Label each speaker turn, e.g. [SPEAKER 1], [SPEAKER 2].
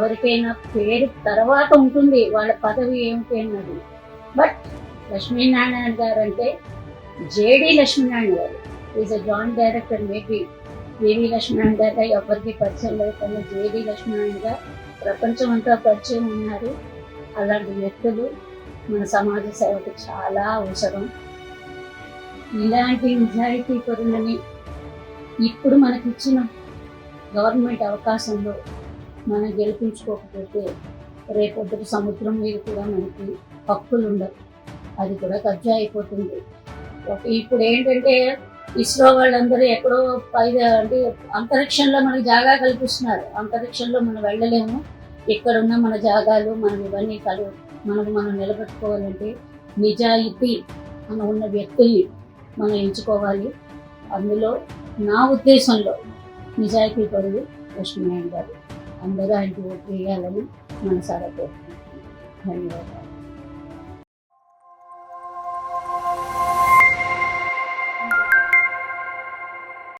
[SPEAKER 1] ఎవరికైనా పేరు తర్వాత ఉంటుంది వాళ్ళ పదవి ఏమిటి అన్నది. బట్ లక్ష్మీనారాయణ గారు అంటే JD Lakshminarayana garu. Is a joint director maybe VV Lakshminarayana garu ఎవరికి పరిచయం లేకుండా జేడి లక్ష్మీనారాయణగా ప్రపంచం అంతా పరిచయం ఉన్నారు. అలాంటి వ్యక్తులు మన సమాజ సేవకు చాలా అవసరం. ఇలాంటి నిజాయితీ పరులని ఇప్పుడు మనకిచ్చిన గవర్నమెంట్ అవకాశంలో మనం గెలిపించుకోకపోతే రేపొద్దు సముద్రం మీద కూడా మనకి హక్కులు ఉండవు. అది కూడా కబ్జా అయిపోతుంది. ఇప్పుడు ఏంటంటే ఇస్రో వాళ్ళందరూ ఎక్కడో పైగా అంటే అంతరిక్షంలో మనకి జాగా కల్పిస్తున్నారు. అంతరిక్షంలో మనం వెళ్ళలేము. ఇక్కడున్న మన జాగాలు మనం ఇవన్నీ కలు మనకు మనం నిలబెట్టుకోవాలంటే నిజాయితీ మన ఉన్న వ్యక్తుల్ని మనం ఎంచుకోవాలి. అందులో నా ఉద్దేశంలో నిజాయితీ పరులు లక్ష్మీనారాయణ గారు. అందరూ ఆయనకు ఓటు వేయాలని మనసారా కోరుకుంటున్నాను ధన్యవాదాలు